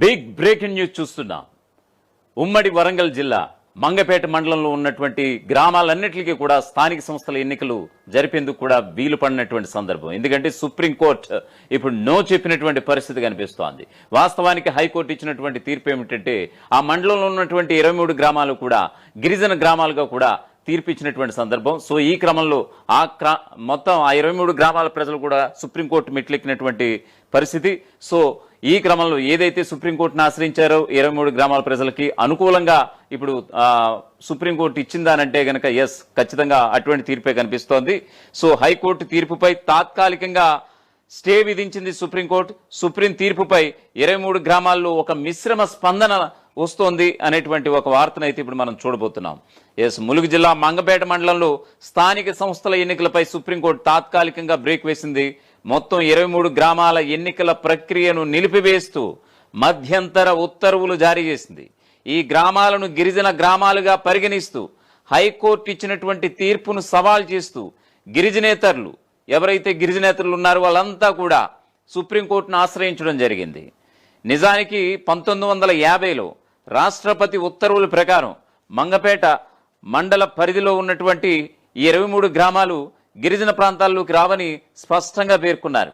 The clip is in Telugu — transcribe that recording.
బిగ్ బ్రేకింగ్ న్యూస్ చూస్తున్నాం. ఉమ్మడి వరంగల్ జిల్లా మంగపేట మండలంలో ఉన్నటువంటి గ్రామాలన్నిటికీ కూడా స్థానిక సంస్థల ఎన్నికలు జరిపేందుకు కూడా వీలు పడినటువంటి సందర్భం. ఎందుకంటే సుప్రీంకోర్టు ఇప్పుడు నో చెప్పినటువంటి పరిస్థితి కనిపిస్తోంది. వాస్తవానికి హైకోర్టు ఇచ్చినటువంటి తీర్పు ఏమిటంటే ఆ మండలంలో ఉన్నటువంటి ఇరవై మూడు గ్రామాలు కూడా గిరిజన గ్రామాలుగా కూడా తీర్పు ఇచ్చినటువంటి సందర్భం. సో ఈ క్రమంలో ఆ క్ర మొత్తం ఆ ఇరవై మూడు గ్రామాల ప్రజలు కూడా సుప్రీంకోర్టు మెట్లెక్కినటువంటి పరిస్థితి. సో ఈ క్రమంలో ఏదైతే సుప్రీంకోర్టును ఆశ్రయించారో ఇరవై మూడు గ్రామాల ప్రజలకి అనుకూలంగా ఇప్పుడు సుప్రీంకోర్టు ఇచ్చిందానంటే గనక ఎస్ ఖచ్చితంగా అటువంటి తీర్పే కనిపిస్తోంది. సో హైకోర్టు తీర్పుపై తాత్కాలికంగా స్టే విధించింది సుప్రీంకోర్టు. సుప్రీం తీర్పుపై ఇరవై మూడు గ్రామాల్లో ఒక మిశ్రమ స్పందన వస్తోంది అనేటువంటి ఒక వార్తను అయితే ఇప్పుడు మనం చూడబోతున్నాం. ఎస్ ములుగు జిల్లా మంగపేట మండలంలో స్థానిక సంస్థల ఎన్నికలపై సుప్రీంకోర్టు తాత్కాలికంగా బ్రేక్ వేసింది. మొత్తం ఇరవై మూడు గ్రామాల ఎన్నికల ప్రక్రియను నిలిపివేస్తూ మధ్యంతర ఉత్తర్వులు జారీ చేసింది. ఈ గ్రామాలను గిరిజన గ్రామాలుగా పరిగణిస్తూ హైకోర్టు ఇచ్చినటువంటి తీర్పును సవాల్ చేస్తూ గిరిజనేతరులు ఎవరైతే గిరిజనేతరులు ఉన్నారో వాళ్ళంతా కూడా సుప్రీంకోర్టును ఆశ్రయించడం జరిగింది. నిజానికి పంతొమ్మిది వందల యాభైలో రాష్ట్రపతి ఉత్తర్వుల ప్రకారం మంగపేట మండల పరిధిలో ఉన్నటువంటి ఈ ఇరవై మూడు గ్రామాలు గిరిజన ప్రాంతాల్లోకి రావని స్పష్టంగా పేర్కొన్నారు.